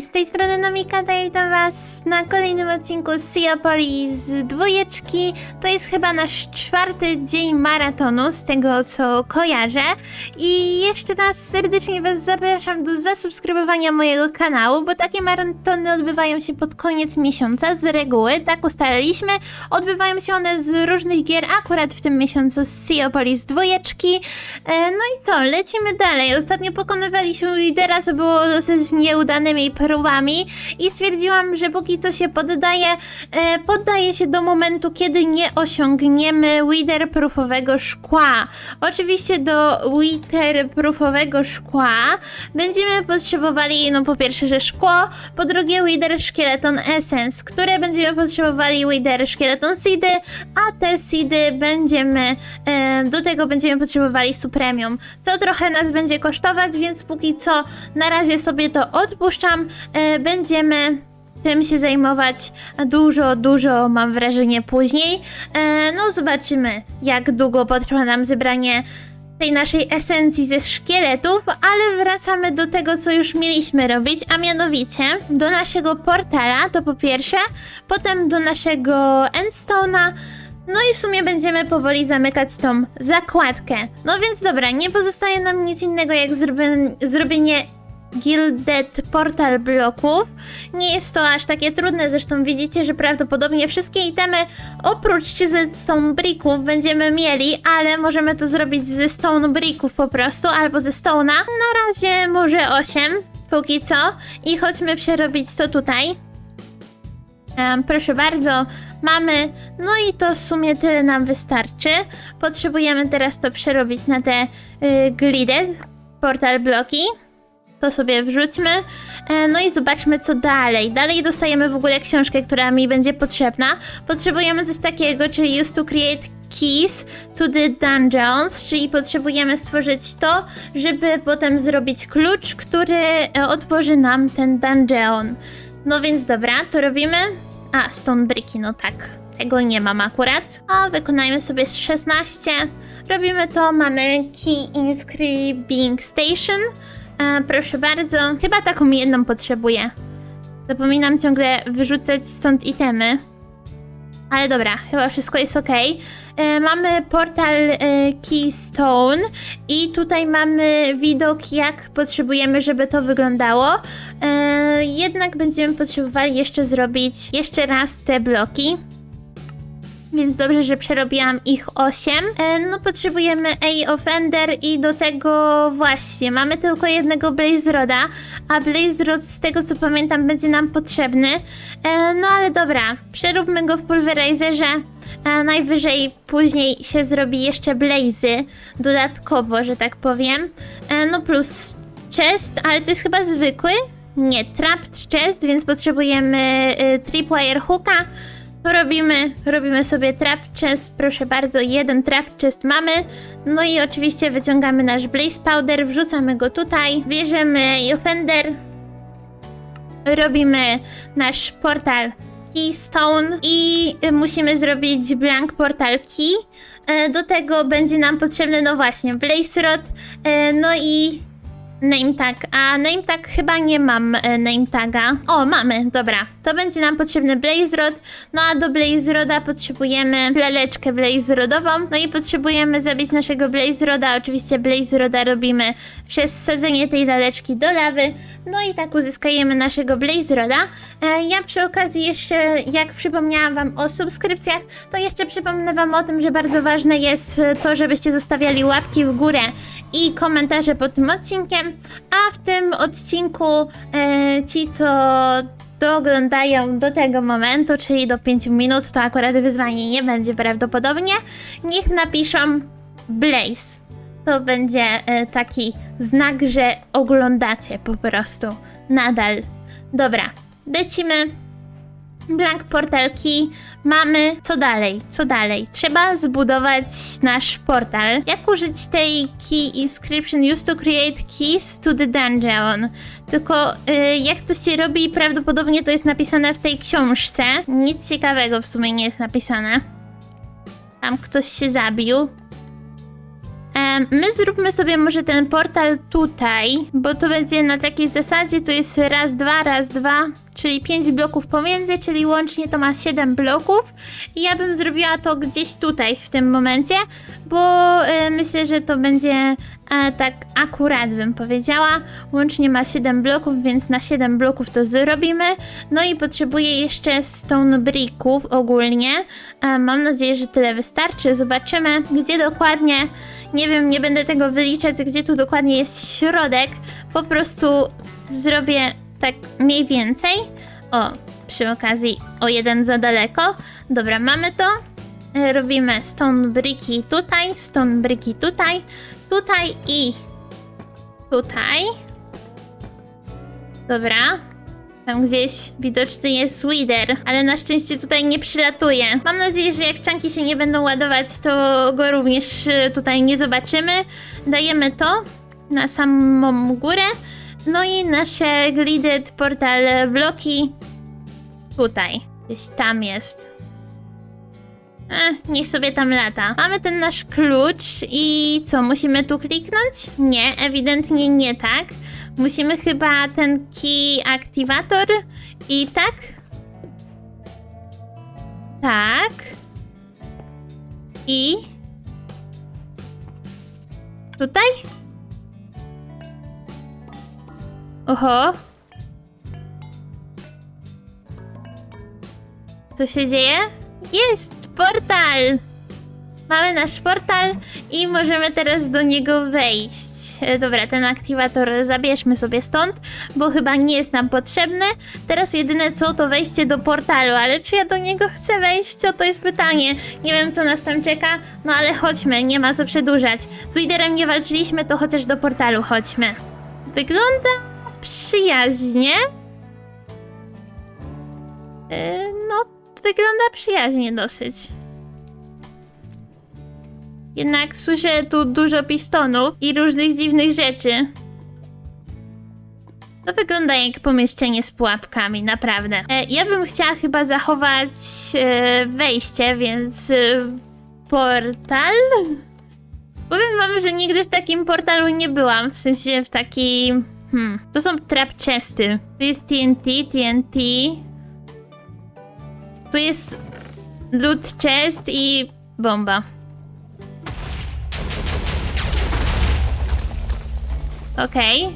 Z tej strony Nomika, to ja witam was na kolejnym odcinku z Seapolis dwójeczki. To jest chyba nasz czwarty dzień maratonu, z tego co kojarzę. I jeszcze raz serdecznie was zapraszam do zasubskrybowania mojego kanału, bo takie maratony odbywają się pod koniec miesiąca z reguły, tak ustaliliśmy. Odbywają się one z różnych gier, akurat w tym miesiącu z Seapolis dwójeczki. E, no i co, lecimy dalej. Ostatnio pokonywaliśmy lidera, co było dosyć nieudanymi i stwierdziłam, że póki co się poddaję, e, poddaję się do momentu, kiedy nie osiągniemy Witherproofowego szkła. Oczywiście do Witherproofowego szkła będziemy potrzebowali, no po pierwsze, że szkło, po drugie Wither Skeleton Essence, które będziemy potrzebowali Wither Skeleton Seedy, a te seedy będziemy, e, do tego będziemy potrzebowali Supremium, co trochę nas będzie kosztować, więc póki co na razie sobie to odpuszczam, będziemy tym się zajmować dużo, dużo mam wrażenie później. E, no zobaczymy jak długo potrwa nam zebranie tej naszej esencji ze szkieletów, ale wracamy do tego, co już mieliśmy robić, a mianowicie do naszego portala, to po pierwsze, potem do naszego endstone'a, no i w sumie będziemy powoli zamykać tą zakładkę. No więc dobra, nie pozostaje nam nic innego jak zrobienie Gilded Portal bloków. Nie jest to aż takie trudne, zresztą widzicie, że prawdopodobnie wszystkie itemy oprócz ze Stone Bricków będziemy mieli, ale możemy to zrobić ze Stone Bricków po prostu, albo ze Stone'a. Na razie może 8, póki co. I chodźmy przerobić to tutaj. Em, proszę bardzo, mamy, no i to w sumie tyle nam wystarczy. Potrzebujemy teraz to przerobić na te y, glided portal bloki. To sobie wrzućmy. E, no i zobaczmy co dalej. Dalej dostajemy w ogóle książkę, która mi będzie potrzebna. Potrzebujemy coś takiego, czyli use to create keys to the dungeons, czyli potrzebujemy stworzyć to, żeby potem zrobić klucz, który e, otworzy nam ten dungeon. No więc dobra, to robimy. A, stone bricki, no tak. Tego nie mam akurat. A, wykonajmy sobie z 16. Robimy to, mamy key inscribing station. E, proszę bardzo. Chyba taką jedną potrzebuję. Zapominam ciągle wyrzucać stąd itemy. Ale dobra, chyba wszystko jest ok. E, mamy portal e, Keystone i tutaj mamy widok, jak potrzebujemy, żeby to wyglądało. E, jednak będziemy potrzebowali jeszcze zrobić jeszcze raz te bloki. Więc dobrze, że przerobiłam ich 8. E, no potrzebujemy A Offender i do tego właśnie mamy tylko jednego Blaze Roda, a Blaze Rod z tego co pamiętam będzie nam potrzebny. E, no ale dobra, przeróbmy go w pulverizerze. E, najwyżej później się zrobi jeszcze Blazy dodatkowo, że tak powiem. E, no plus chest, ale to jest chyba zwykły. Nie, trapped chest, więc potrzebujemy y, tripwire hooka. Robimy, robimy sobie trap chest, proszę bardzo, jeden trap chest mamy. No i oczywiście wyciągamy nasz blaze powder, wrzucamy go tutaj, bierzemy offender, robimy nasz portal keystone i y, musimy zrobić blank portal key. E, Do tego będzie nam potrzebny, no właśnie, blaze rod, e, no i Name tag, a name tag chyba nie mam e, name taga. O, mamy, dobra. To będzie nam potrzebny Blaze Rod, no a do Blaze Roda potrzebujemy laleczkę Blaze Rodową, no i potrzebujemy zabić naszego Blaze Roda. Oczywiście Blaze Roda robimy przez wsadzenie tej laleczki do lawy, no i tak uzyskujemy naszego Blaze Roda. E, ja przy okazji jeszcze, jak przypomniałam wam o subskrypcjach, to jeszcze przypomnę wam o tym, że bardzo ważne jest e, to, żebyście zostawiali łapki w górę i komentarze pod tym odcinkiem, a w tym odcinku e, ci, co doglądają do tego momentu, czyli do 5 minut, to akurat wyzwanie nie będzie prawdopodobnie, niech napiszą Blaze. To będzie e, taki znak, że oglądacie po prostu nadal. Dobra, lecimy. Blank portal key. Mamy. Co dalej? Co dalej? Trzeba zbudować nasz portal. Jak użyć tej key inscription used to create keys to the dungeon? Tylko y, jak to się robi, prawdopodobnie to jest napisane w tej książce. Nic ciekawego w sumie nie jest napisane. Tam ktoś się zabił. My zróbmy sobie może ten portal tutaj, bo to będzie na takiej zasadzie, to jest raz, dwa, raz, dwa, czyli pięć bloków pomiędzy, czyli łącznie to ma 7 bloków. I ja bym zrobiła to gdzieś tutaj w tym momencie, bo e, myślę, że to będzie e, tak akurat bym powiedziała. Łącznie ma 7 bloków, więc na 7 bloków to zrobimy. No i potrzebuję jeszcze stone bricków ogólnie. E, mam nadzieję, że tyle wystarczy. Zobaczymy, gdzie dokładnie. Nie wiem, nie będę tego wyliczać, gdzie tu dokładnie jest środek. Po prostu zrobię tak mniej więcej. O, przy okazji o jeden za daleko. Dobra, mamy to. E, Robimy stone bricki tutaj, stone bricki tutaj, tutaj i tutaj. Dobra. Tam gdzieś widoczny jest Wither, ale na szczęście tutaj nie przylatuje. Mam nadzieję, że jak czanki się nie będą ładować, to go również e, tutaj nie zobaczymy. Dajemy to na samą górę. No i nasze glided portal bloki tutaj. Gdzieś tam jest. Eh, niech sobie tam lata. Mamy ten nasz klucz i co, musimy tu kliknąć? Nie, ewidentnie nie tak. Musimy chyba ten key aktywator i tak? Tak. I? Tutaj? Oho. Co się dzieje? Jest portal! Mamy nasz portal i możemy teraz do niego wejść. E, Dobra, ten aktywator zabierzmy sobie stąd, bo chyba nie jest nam potrzebny. Teraz jedyne co to wejście do portalu, ale czy ja do niego chcę wejść? O, to jest pytanie. Nie wiem co nas tam czeka, no ale chodźmy, nie ma co przedłużać. Z Widerem nie walczyliśmy, to chociaż do portalu chodźmy. Wygląda przyjaźnie. No, wygląda przyjaźnie dosyć. Jednak słyszę tu dużo pistonów i różnych dziwnych rzeczy. To wygląda jak pomieszczenie z pułapkami, naprawdę. E, ja bym chciała chyba zachować e, wejście, więc e, portal? Powiem wam, że nigdy w takim portalu nie byłam, w sensie w takim... Hmm, to są trap chesty. Tu jest TNT, TNT. Tu jest loot chest i bomba. Okej.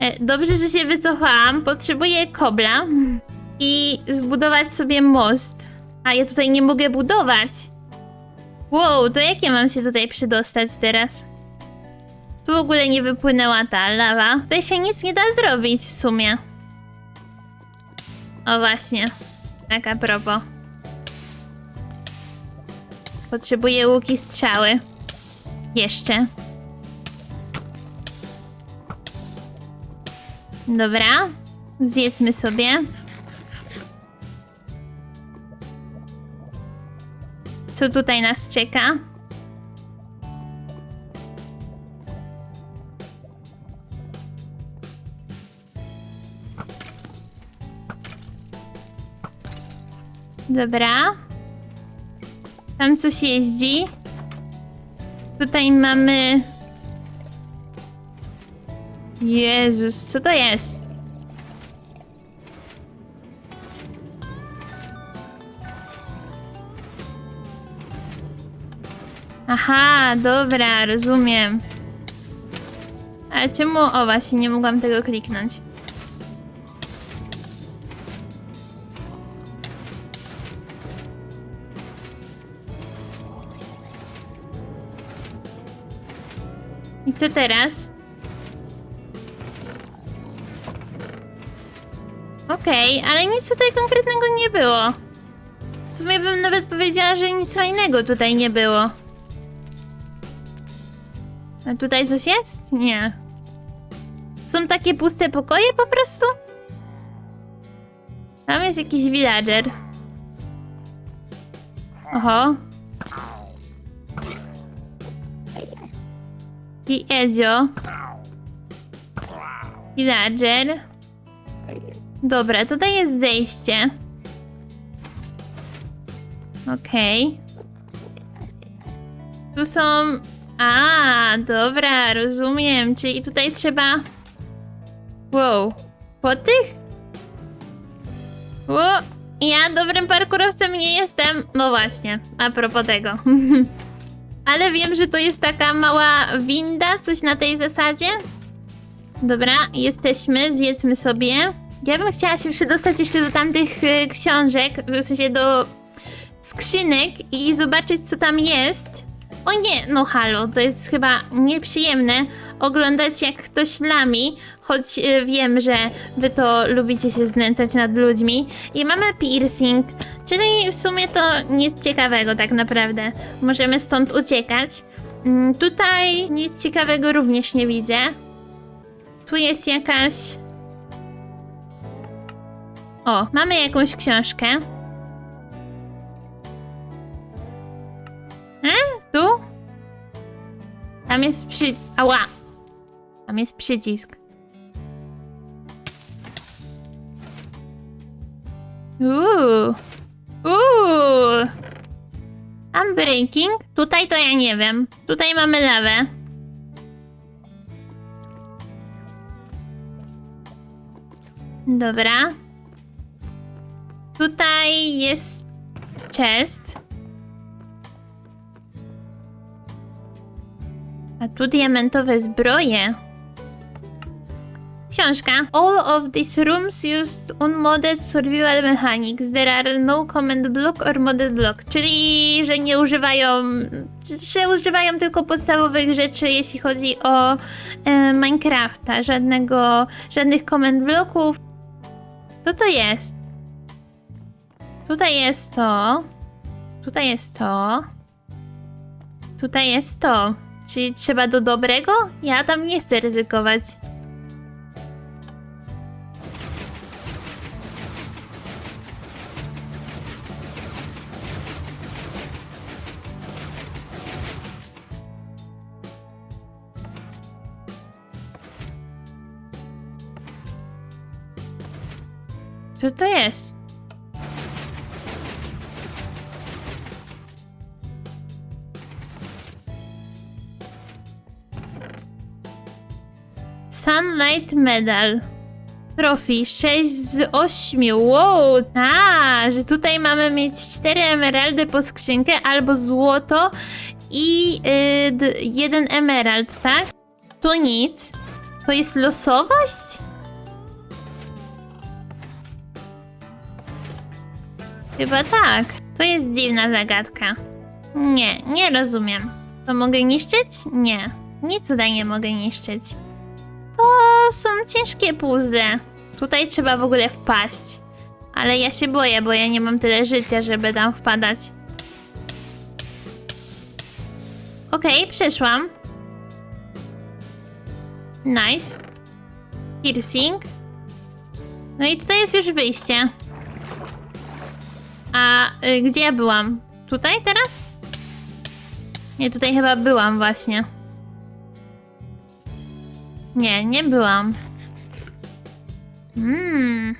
E, Dobrze, że się wycofałam. Potrzebuję kobla i zbudować sobie most. A ja tutaj nie mogę budować. Wow, to jakie mam się tutaj przydostać teraz? Tu w ogóle nie wypłynęła ta lawa. Tutaj się nic nie da zrobić w sumie. O właśnie. Tak a. Potrzebuję łuki strzały. Jeszcze. Dobra. Zjedzmy sobie. Co tutaj nas czeka? Dobra. Tam coś jeździ. Tutaj mamy. Jezus, co to jest? Aha, dobra, rozumiem. Ale czemu? O właśnie, nie mogłam tego kliknąć. Co teraz? Okej, ale nic tutaj konkretnego nie było. W sumie bym nawet powiedziała, że nic fajnego tutaj nie było. A tutaj coś jest? Nie. Są takie puste pokoje po prostu? Tam jest jakiś villager. Oho. I Edzio. Villager. Dobra, tutaj jest zejście. Okej. Tu są... A, dobra, rozumiem. Czyli tutaj trzeba... Wow. Po tych? Ło, ja dobrym parkurowcem nie jestem. No właśnie, a propos tego. Ale wiem, że to jest taka mała winda, coś na tej zasadzie. Dobra, jesteśmy, zjedzmy sobie. Ja bym chciała się przedostać jeszcze do tamtych y, książek, w sensie do skrzynek i zobaczyć, co tam jest. O nie, no halo, to jest chyba nieprzyjemne oglądać, jak ktoś lami, choć y, wiem, że wy to lubicie się znęcać nad ludźmi. I mamy piercing, czyli w sumie to nic ciekawego tak naprawdę. Możemy stąd uciekać. Mm, Tutaj nic ciekawego również nie widzę. Tu jest jakaś... O, mamy jakąś książkę. E? Tu? Tam jest przy... Ała! Tam jest przycisk. Uuu. Uuu. Unbreaking? Tutaj to ja nie wiem. Tutaj mamy lawę. Dobra. Tutaj jest chest. A tu diamentowe zbroje. Książka. All of these rooms used unmodded survival mechanics. There are no command block or modded block. Czyli, że nie używają, że używają tylko podstawowych rzeczy, jeśli chodzi o e, Minecrafta. Żadnego, żadnych command bloków. Co to jest? Tutaj jest to. Tutaj jest to. Tutaj jest to. Czyli trzeba do dobrego? Ja tam nie chcę ryzykować. Co to jest? Sunlight Medal. Trophy 6 z 8. Wow! A, że tutaj mamy mieć 4 emeraldy po skrzynkę albo złoto i y, jeden emerald, tak? Tu nic. To jest losowość? Chyba tak. To jest dziwna zagadka. Nie, nie rozumiem. To mogę niszczyć? Nie. Nic tutaj nie mogę niszczyć. To są ciężkie puzzle. Tutaj trzeba w ogóle wpaść. Ale ja się boję, bo ja nie mam tyle życia, żeby tam wpadać. Okej, przeszłam. Nice. Piercing. No i tutaj jest już wyjście. A y, gdzie ja byłam? Tutaj teraz? Nie, tutaj chyba byłam właśnie. Nie, nie byłam. Mmm.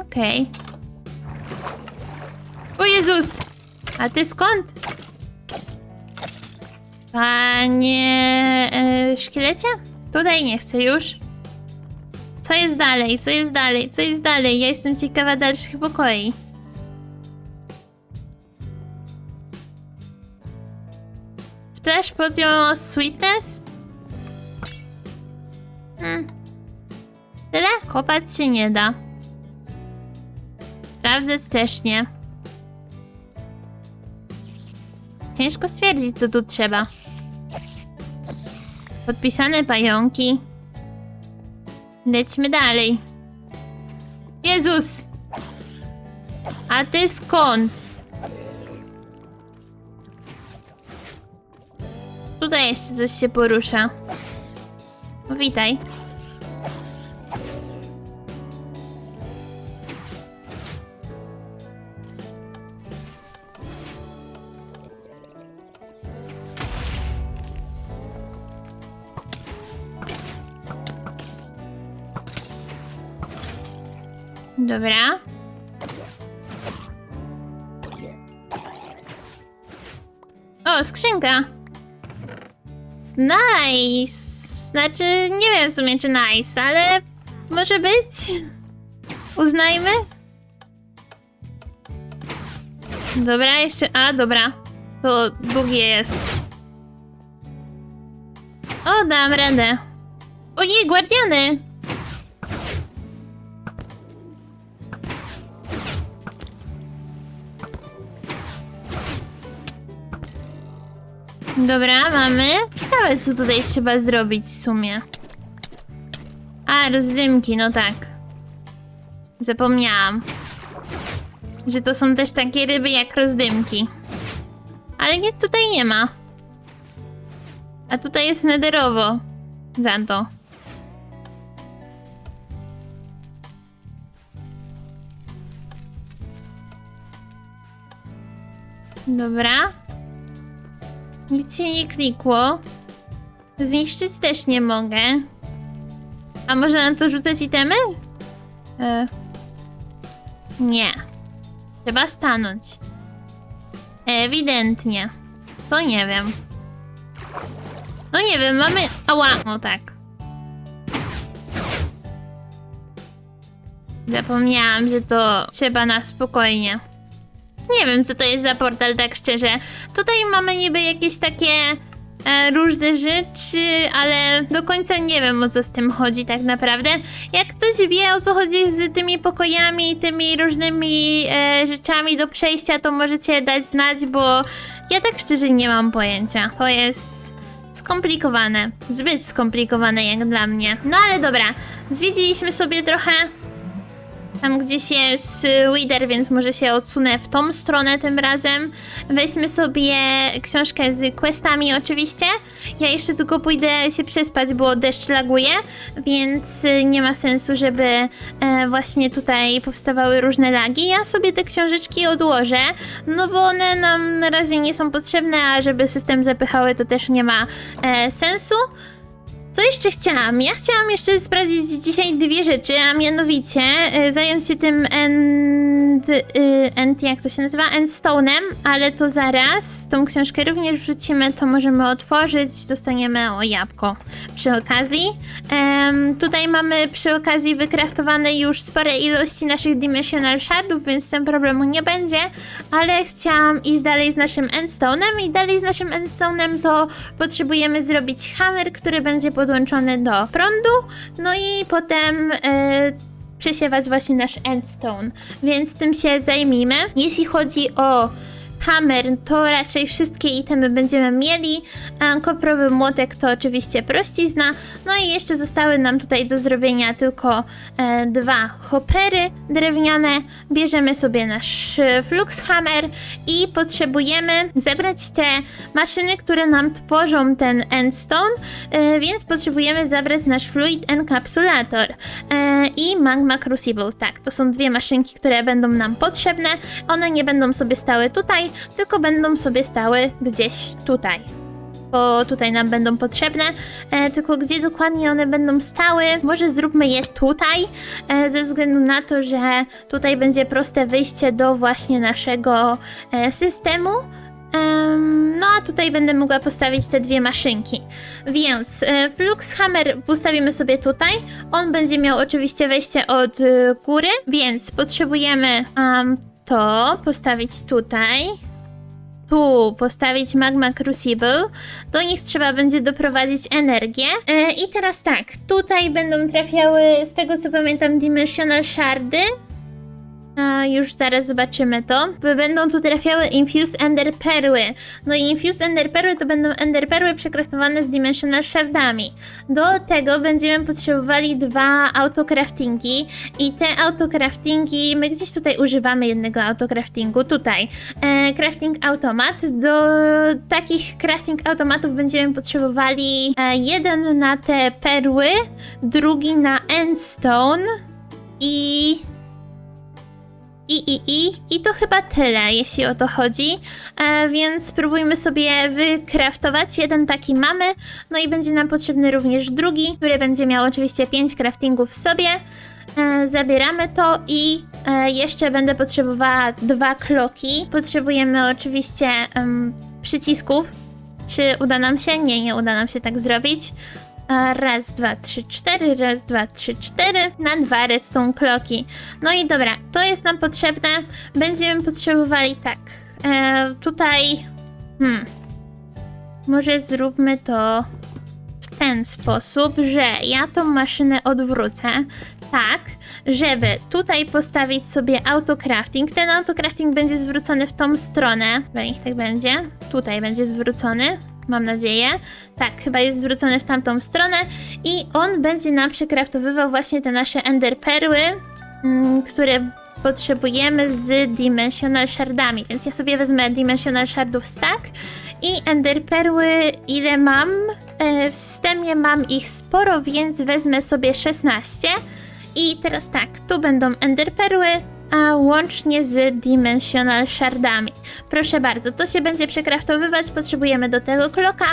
Okej. O Jezus! A ty skąd? Panie... y, szkielecie? Tutaj nie chcę już. Co jest dalej? Co jest dalej? Co jest dalej? Ja jestem ciekawa dalszych pokoi. Podium of Sweetness? Hmm. Tyle? Kopać się nie da. Sprawdzać też nie. Ciężko stwierdzić, co tu trzeba. Podpisane pająki. Lećmy dalej. Jezus! A ty skąd? Tutaj jeszcze coś się porusza. No, witaj. Dobra. O, skrzynka. Nice. Znaczy, nie wiem w sumie czy nice, ale może być. Uznajmy. Dobra, jeszcze. A, dobra. To długie jest. O, dam radę. Ojej, guardiany! Dobra, mamy. Ciekawe, co tutaj trzeba zrobić w sumie. A, rozdymki, no tak. Zapomniałam. Że to są też takie ryby jak rozdymki. Ale nic tutaj nie ma. A tutaj jest nederowo. Za to. Dobra. Nic się nie klikło. Zniszczyć też nie mogę. A można na to rzucać itemy? E. Nie. Trzeba stanąć. Ewidentnie. To nie wiem. No nie wiem, mamy... Ała! No tak. Zapomniałam, że to trzeba na spokojnie. Nie wiem, co to jest za portal, tak szczerze. Tutaj mamy niby jakieś takie e, różne rzeczy, ale do końca nie wiem, o co z tym chodzi tak naprawdę. Jak ktoś wie, o co chodzi z tymi pokojami i tymi różnymi e, rzeczami do przejścia, to możecie dać znać, bo ja tak szczerze nie mam pojęcia. To jest skomplikowane. Zbyt skomplikowane jak dla mnie. No ale dobra, zwiedziliśmy sobie trochę tam gdzieś jest Wither, więc może się odsunę w tą stronę tym razem. Weźmy sobie książkę z questami oczywiście. Ja jeszcze tylko pójdę się przespać, bo deszcz laguje, więc y, nie ma sensu, żeby e, właśnie tutaj powstawały różne lagi. Ja sobie te książeczki odłożę, no bo one nam na razie nie są potrzebne, a żeby system zapychały to też nie ma e, sensu. Co jeszcze chciałam? Ja chciałam jeszcze sprawdzić dzisiaj dwie rzeczy, a mianowicie y, zająć się tym end, y, end, jak to się nazywa? Endstone'em, ale to zaraz. Tą książkę również wrzucimy, to możemy otworzyć, dostaniemy o jabłko przy okazji. Tutaj mamy przy okazji wykraftowane już spore ilości naszych Dimensional Shardów, więc ten problemu nie będzie, ale chciałam iść dalej z naszym Endstone'em i dalej z naszym Endstone'em to potrzebujemy zrobić hammer, który będzie podłączony do prądu, no i potem y, przesiewać właśnie nasz endstone, więc tym się zajmijmy. Jeśli chodzi o hammer, to raczej wszystkie itemy będziemy mieli, koprowy młotek to oczywiście prościzna, no i jeszcze zostały nam tutaj do zrobienia tylko e, dwa hoppery drewniane, bierzemy sobie nasz e, flux hammer i potrzebujemy zebrać te maszyny, które nam tworzą ten endstone, e, więc potrzebujemy zabrać nasz fluid encapsulator e, i magma crucible, tak, to są dwie maszynki, które będą nam potrzebne, one nie będą sobie stały tutaj, tylko będą sobie stały gdzieś tutaj bo tutaj nam będą potrzebne, e, tylko gdzie dokładnie one będą stały, może zróbmy je tutaj, e, ze względu na to, że tutaj będzie proste wyjście do właśnie naszego e, systemu. Em, No a tutaj będę mogła postawić te dwie maszynki. Więc e, Flux Hammer postawimy sobie tutaj. On będzie miał oczywiście wejście od e, góry, więc potrzebujemy em, to postawić tutaj tu postawić Magma Crucible, do nich trzeba będzie doprowadzić energię. E, I teraz tak, tutaj będą trafiały, z tego co pamiętam, Dimensional Shardy. A, już zaraz zobaczymy to. Będą tu trafiały Infuse Ender Perły. No i Infuse Ender Perły to będą Ender Perły przekraftowane z Dimensional Shardami. Do tego będziemy potrzebowali dwa autocraftingi i te autocraftingi, my gdzieś tutaj używamy jednego autocraftingu, tutaj. E, crafting automat. Do takich crafting automatów będziemy potrzebowali e, jeden na te perły, drugi na endstone i i, i, i, i to chyba tyle, jeśli o to chodzi. E, więc spróbujmy sobie wykraftować. Jeden taki mamy, no i będzie nam potrzebny również drugi, który będzie miał oczywiście 5 craftingów w sobie. E, zabieramy to i e, jeszcze będę potrzebowała dwa kloki. Potrzebujemy oczywiście przycisków Czy uda nam się? Nie, nie uda nam się tak zrobić. Raz, dwa, trzy, cztery, raz, dwa, trzy, cztery, na dwa redstone kloki. No i dobra, to jest nam potrzebne. Będziemy potrzebowali tak. E, tutaj. Hmm. Może zróbmy to w ten sposób, że ja tą maszynę odwrócę tak, żeby tutaj postawić sobie autocrafting. Ten autocrafting będzie zwrócony w tą stronę. Niech tak będzie. Tutaj będzie zwrócony. Mam nadzieję. Tak, chyba jest zwrócony w tamtą stronę i on będzie nam przekraftowywał właśnie te nasze ender perły, mm, które potrzebujemy z dimensional shardami. Więc ja sobie wezmę dimensional shardów stack i ender perły ile mam? E, w systemie mam ich sporo, więc wezmę sobie 16. I teraz tak, tu będą ender perły, a łącznie z dimensional shardami. Proszę bardzo, to się będzie przekraftowywać, potrzebujemy do tego kloka.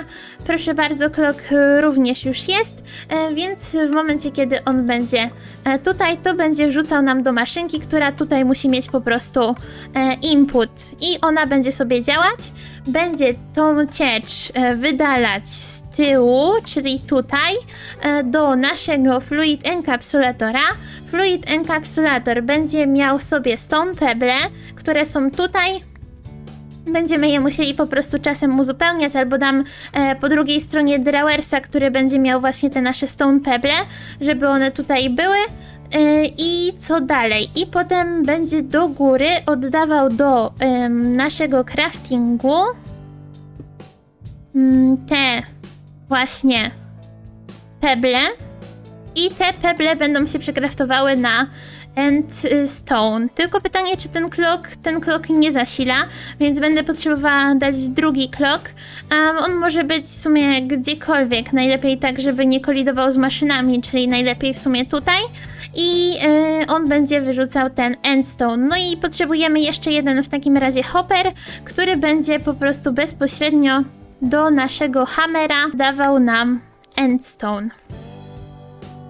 Proszę bardzo, klok również już jest, e, więc w momencie, kiedy on będzie e, tutaj, to będzie wrzucał nam do maszynki, która tutaj musi mieć po prostu e, input i ona będzie sobie działać. Będzie tą ciecz e, wydalać z tyłu, czyli tutaj, e, do naszego Fluid Encapsulatora. Fluid Encapsulator będzie miał sobie stone pebble, które są tutaj. Będziemy je musieli po prostu czasem uzupełniać, albo dam e, po drugiej stronie Drawersa, który będzie miał właśnie te nasze stone pebble, żeby one tutaj były. E, I co dalej? I potem będzie do góry oddawał do naszego craftingu mm, te właśnie peble i te peble będą się przekraftowały na end y, stone. Tylko pytanie, czy ten clock, ten nie zasila, więc będę potrzebowała dać drugi clock. Um, on może być w sumie gdziekolwiek, najlepiej tak, żeby nie kolidował z maszynami, czyli najlepiej w sumie tutaj. I y, on będzie wyrzucał ten endstone. No i potrzebujemy jeszcze jeden w takim razie hopper, który będzie po prostu bezpośrednio do naszego hamera dawał nam endstone.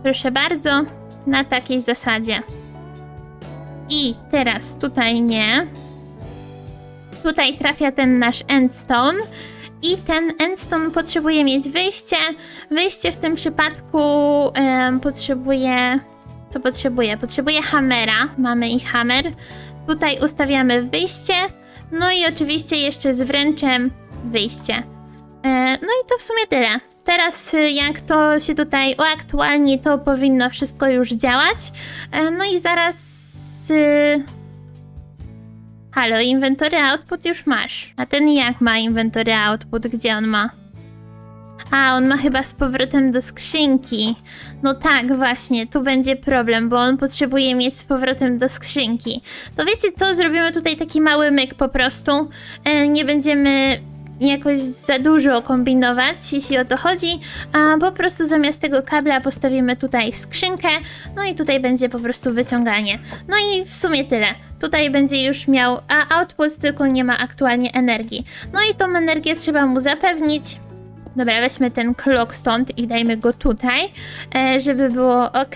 Proszę bardzo, na takiej zasadzie. I teraz tutaj nie. Tutaj trafia ten nasz endstone. I ten endstone potrzebuje mieć wyjście. Wyjście w tym przypadku potrzebuje. Co potrzebuje? Potrzebuje hamera. Mamy i hammer. Tutaj ustawiamy wyjście. No i oczywiście jeszcze z wręczem wyjście. E, No i to w sumie tyle. Teraz y, jak to się tutaj uaktualni, to powinno wszystko już działać. E, No i zaraz... y, Halo, inventory output już masz. A ten jak ma inventory output? Gdzie on ma? A, on ma chyba z powrotem do skrzynki. No tak, właśnie, tu będzie problem, bo on potrzebuje mieć z powrotem do skrzynki. To wiecie co, zrobimy tutaj taki mały myk po prostu. E, nie będziemy jakoś za dużo kombinować, jeśli o to chodzi, a po prostu zamiast tego kabla postawimy tutaj skrzynkę, no i tutaj będzie po prostu wyciąganie. No i w sumie tyle. Tutaj będzie już miał a output, tylko nie ma aktualnie energii. No i tą energię trzeba mu zapewnić. Dobra, weźmy ten klok stąd i dajmy go tutaj, e, żeby było ok.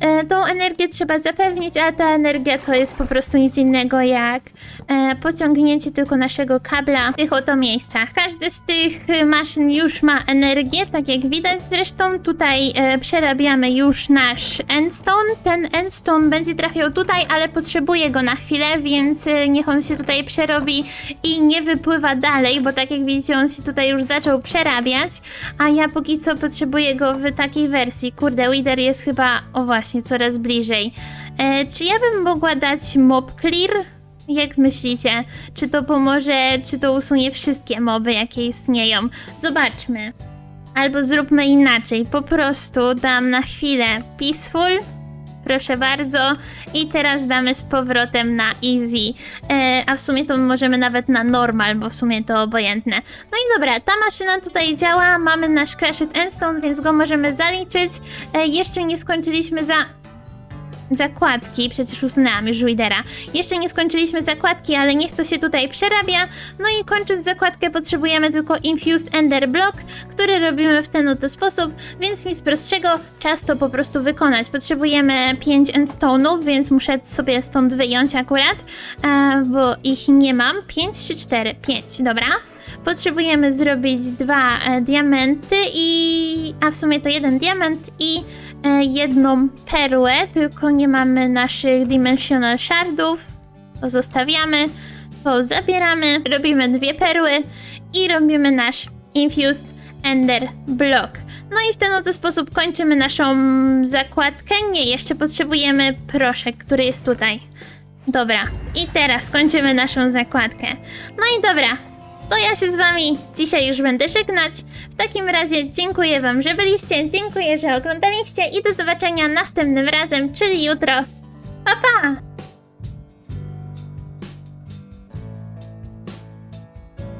E, tą energię trzeba zapewnić, a ta energia to jest po prostu nic innego jak e, pociągnięcie tylko naszego kabla w tych oto miejscach. Każdy z tych maszyn już ma energię, tak jak widać. Zresztą tutaj przerabiamy już nasz endstone. Ten endstone będzie trafiał tutaj, ale potrzebuję go na chwilę, więc niech on się tutaj przerobi i nie wypływa dalej, bo tak jak widzicie, on się tutaj już zaczął przerabiać, a ja póki co potrzebuję go w takiej wersji. Kurde, Wither jest chyba, o właśnie, coraz bliżej. E, czy ja bym mogła dać mob clear? Jak myślicie? Czy to pomoże, czy to usunie wszystkie moby, jakie istnieją? Zobaczmy. Albo zróbmy inaczej. Po prostu dam na chwilę peaceful. Proszę bardzo. I teraz damy z powrotem na easy. E, a w sumie to możemy nawet na normal, bo w sumie to obojętne. No i dobra, ta maszyna tutaj działa. Mamy nasz Crashed Endstone, więc go możemy zaliczyć. E, jeszcze nie skończyliśmy za zakładki, przecież usunęłam już Widera. Jeszcze nie skończyliśmy zakładki, ale niech to się tutaj przerabia. No i kończąc zakładkę potrzebujemy tylko Infused Ender Block, który robimy w ten oto sposób, więc nic prostszego, czas to po prostu wykonać. Potrzebujemy 5 endstone'ów, więc muszę sobie stąd wyjąć akurat, e, bo ich nie mam. 5 czy 4? 5, dobra. potrzebujemy zrobić dwa e, diamenty i... a w sumie to jeden diament i jedną perłę, tylko nie mamy naszych dimensional shardów. To zostawiamy, to zabieramy, robimy dwie perły i robimy nasz infused ender block. No i w ten oto sposób kończymy naszą zakładkę. Nie, jeszcze potrzebujemy proszek, który jest tutaj. Dobra, i teraz kończymy naszą zakładkę. No i dobra, to ja się z wami dzisiaj już będę żegnać. W takim razie dziękuję wam, że byliście, dziękuję, że oglądaliście i do zobaczenia następnym razem, czyli jutro. Pa pa!